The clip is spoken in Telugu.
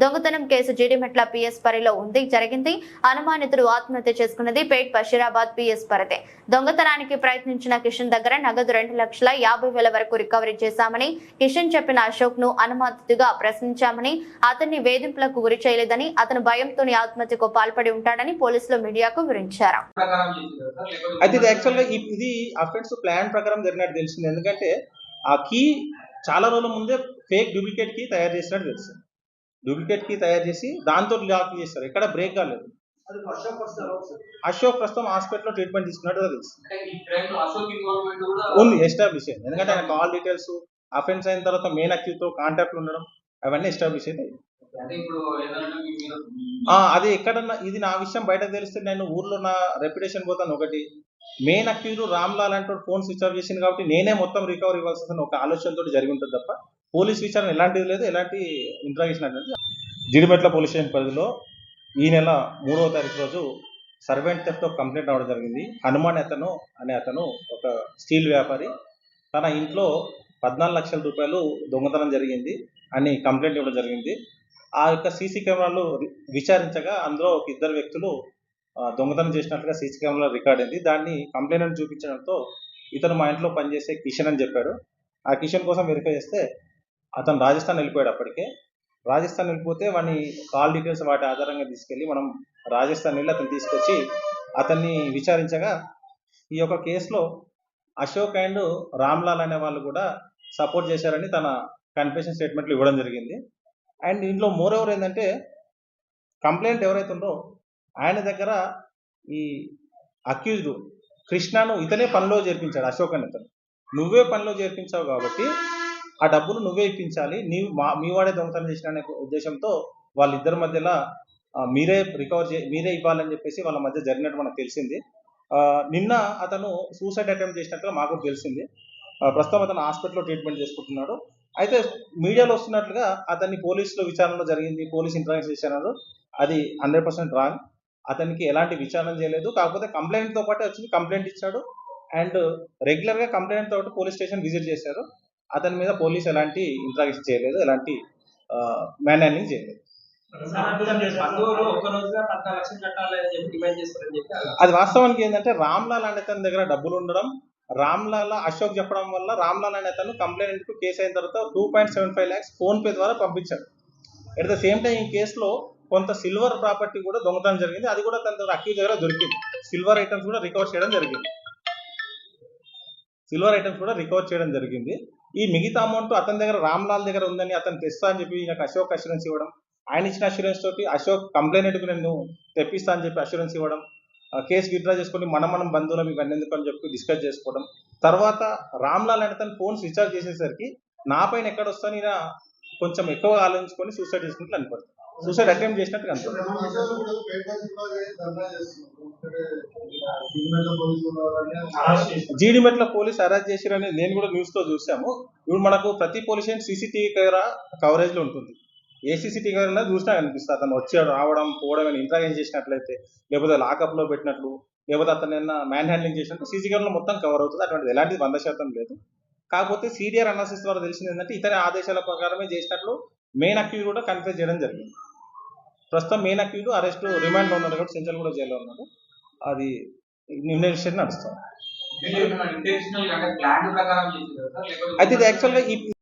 దొంగతనం కేసు జీడిమెట్ల పిఎస్ పరిలో ఉంది. జరిగింది. అనుమానితుడు ఆత్మహత్య చేసుకున్నది పేట్ బషీరాబాద్ పిఎస్ పరితే దొంగతనానికి ప్రయత్నించిన కిషన్ దగ్గర నగదు రెండు లక్షల యాభై వేల వరకు రికవరీ చేశామని కిషన్ చెప్పిన అశోక్ను అనుమానితుడిగా ప్రశ్నించామని అతన్ని వేధింపులకు గురి చేయలేదని అతను భయంతో ఆత్మహత్యకు పాల్పడి ఉంటాడని పోలీసులు మీడియాకు వివరించారు. అయితే ఇది యాక్చువల్గా ఇది అఫెన్స్ ప్లాన్ ప్రకారం జరిగినట్టు తెలిసింది. ఎందుకంటే ఆ కీ చాలా రోజుల ముందే ఫేక్ డూప్లికేట్ కీ తయారు చేసినట్టు తెలిసింది డూప్లికేట్ కీ తయారు చేసి దాంతో లాక్ చేస్తారు. ఎక్కడ బ్రేక్ కాలేదు. అశోక్ ప్రస్తుతం హాస్పిటల్లో ట్రీట్మెంట్ తీసుకున్నట్టుగా తెలుసు. అంటే ఈ క్రైమ్లో అశోక్ ఇన్వాల్వ్మెంట్ కూడా ఉంది ఎస్టాబ్లిష్ అయింది ఎందుకంటే ఆయన కాల్ డీటెయిల్స్ అఫెన్స్ అయిన తర్వాత మెయిన్ అక్యూతో కాంటాక్ట్ ఉండడం అవన్నీ ఎస్టాబ్లిష్ ఆ, అది ఎక్కడన్నా ఇది నా విషయం బయటకు తెలిస్తే నేను ఊర్లో నా రెప్యుటేషన్ పోతాను ఒకటి. మెయిన్ అక్యూజ్ రామ్లాల్ అంటే ఫోన్ స్విచ్ ఆఫ్ చేసింది కాబట్టి నేనే మొత్తం రికవర్ ఇవ్వాల్సి ఒక ఆలోచనతో జరిగి ఉంటుంది తప్ప పోలీస్ విచారణ ఎలాంటిది లేదు ఎలాంటి ఇంట్రాగేషన్ అనేది జిడిమెట్ల పోలీస్ స్టేషన్ పరిధిలో ఈ నెల మూడవ తారీఖు రోజు సర్వెంట్ థెఫ్ట్ ఒక కంప్లైంట్ రావడం జరిగింది. హనుమాన్ అతను అనే అతను ఒక స్టీల్ వ్యాపారి. తన ఇంట్లో పద్నాలుగు లక్షల రూపాయలు దొంగతనం జరిగింది అని కంప్లైంట్ ఇవ్వడం జరిగింది. ఆ యొక్క సీసీ కెమెరాలు విచారించగా అందులో ఒక ఇద్దరు వ్యక్తులు దొంగతనం చేసినట్లుగా సీసీ కెమెరా రికార్డ్ అయింది. దాన్ని కంప్లైంట్ చూపించడంతో ఇతను మా ఇంట్లో పనిచేసే కిషన్ అని చెప్పాడు. ఆ కిషన్ కోసం వెరిఫై చేస్తే అతను రాజస్థాన్ వెళ్ళిపోయాడు అప్పటికే. రాజస్థాన్ వెళ్ళిపోతే వాడిని కాల్ డీటెయిల్స్ వాటి ఆధారంగా తీసుకెళ్ళి మనం రాజస్థాన్ వెళ్ళి అతను తీసుకొచ్చి అతన్ని విచారించగా ఈ యొక్క కేసులో అశోక్ అండ్ రామ్లాల్ అనే వాళ్ళు కూడా సపోర్ట్ చేశారని తన కన్ఫెషన్ స్టేట్మెంట్లు ఇవ్వడం జరిగింది. అండ్ దీంట్లో మోర్ ఎవరు ఏంటంటే కంప్లైంట్ ఎవరైతుందో ఆయన దగ్గర ఈ అక్యూజ్డ్ కృష్ణను ఇతనే పనిలో చేర్పించాడు అశోక్ అని ఇతను నువ్వే పనిలో చేర్పించావు కాబట్టి ఆ డబ్బును నువ్వే ఇప్పించాలి. నీవు మా మీ వాడే దొంగతనం చేసిన అనే ఉద్దేశంతో వాళ్ళిద్దరి మధ్యలో మీరే రికవర్ చే మీరే ఇవ్వాలని చెప్పేసి వాళ్ళ మధ్య జరిగినట్టు మనకు తెలిసింది. నిన్న అతను సూసైడ్ అటెంప్ట్ చేసినట్లుగా మాకు తెలిసింది. ప్రస్తుతం అతను హాస్పిటల్లో ట్రీట్మెంట్ చేసుకుంటున్నాడు. అయితే మీడియాలో వస్తున్నట్లుగా అతన్ని పోలీసులు విచారణలో జరిగింది పోలీస్ ఇంటరాక్ట్ చేశారు. అది హండ్రెడ్ పర్సెంట్ రాంగ్. అతనికి ఎలాంటి విచారణ చేయలేదు. కాకపోతే కంప్లైంట్తో పాటు వచ్చి కంప్లైంట్ ఇచ్చాడు. అండ్ రెగ్యులర్గా కంప్లైంట్ తోటి పోలీస్ స్టేషన్ విజిట్ చేశారు. అతని మీద పోలీస్ ఎలాంటి ఇంటరాక్షన్ చేయలేదు ఎలాంటి మ్యాన్ హ్యాండింగ్ చేయలేదు. అది వాస్తవానికి ఏంటంటే రామ్లాల్ అనే అతని దగ్గర డబ్బులు ఉండడం రామ్లాల్ అశోక్ చెప్పడం వల్ల రామ్లాల్ అనే అతను కంప్లైంట్కు కేసు అయిన తర్వాత two point seven five lakhs PhonePe ద్వారా పంపించాడు. ఎట్ ద సేమ్ టైం ఈ కేసులో కొంత సిల్వర్ ప్రాపర్టీ కూడా దొంగతనం జరిగింది. అది కూడా తన దగ్గర అక్యూజ్ దగ్గర దొరికింది. సిల్వర్ ఐటమ్స్ కూడా రికవర్ చేయడం జరిగింది. సిల్వర్ ఐటమ్స్ కూడా రికవర్ చేయడం జరిగింది. ఈ మిగతా అమౌంట్ అతని దగ్గర రామ్లాల్ దగ్గర ఉందని అతను తెస్తా అని చెప్పి నాకు అశోక్ అష్యూరెన్స్ ఇవ్వడం ఆయన ఇచ్చిన అష్యూరెన్స్ తోటి అశోక్ కంప్లైంట్కు నేను తెప్పిస్తా అని చెప్పి అష్యూరెన్స్ ఇవ్వడం కేసు విత్డ్రా చేసుకొని మనం మనం బంధువులం ఇవన్నీ ఎందుకు అని చెప్పి డిస్కస్ చేసుకోవడం. తర్వాత రామ్లాల్ అంటే తన ఫోన్ స్విచ్ ఆఫ్ చేసేసరికి నా పైన ఎక్కడ వస్తా నేను కొంచెం ఎక్కువ ఆలోచించుకొని సూసైడ్ చేసుకుంటూ అనిపడుతుంది సూసైడ్ అటెంప్ట్ చేసినట్టు కనిపిస్తుంది జీడిమెట్ల పోలీస్ అరెస్ట్ చేసిరని నేను కూడా న్యూస్లో చూసాము ఇప్పుడు మనకు ప్రతి పోలీస్ స్టేషన్ సీసీటీవీ కెమెరా కవరేజ్లో ఉంటుంది. ఏ సీసీటీవీ కెమెరా చూసినా కనిపిస్తుంది. అతను వచ్చి రావడం పోవడం ఇంట్రాగేషన్ చేసినట్లయితే లేకపోతే లాకప్లో పెట్టినట్లు లేకపోతే అతను ఏమన్నా మ్యాన్ హ్యాండ్లింగ్ చేసినట్టు సీసీ కెమెరా మొత్తం కవర్ అవుతుంది. అటువంటిది ఎలాంటిది వంద శాతం లేదు. కాకపోతే సీడియర్ అనాలిసిస్ ద్వారా తెలిసింది ఏంటంటే ఇతని ఆదేశాల ప్రకారమే చేసినట్లు మెయిన్ అక్యూజ్ కూడా కన్ఫ్యూజ్ చేయడం జరిగింది. ప్రస్తుతం మెయిన్ అక్యూజ్ అరెస్ట్ రిమాండ్లో ఉన్నారు కాబట్టి సెంట్రల్ కూడా జైల్లో ఉన్నారు. అది ఇన్వెస్టిగేషన్ నడుస్తుంది. అయితే ఇది యాక్చువల్గా ఈ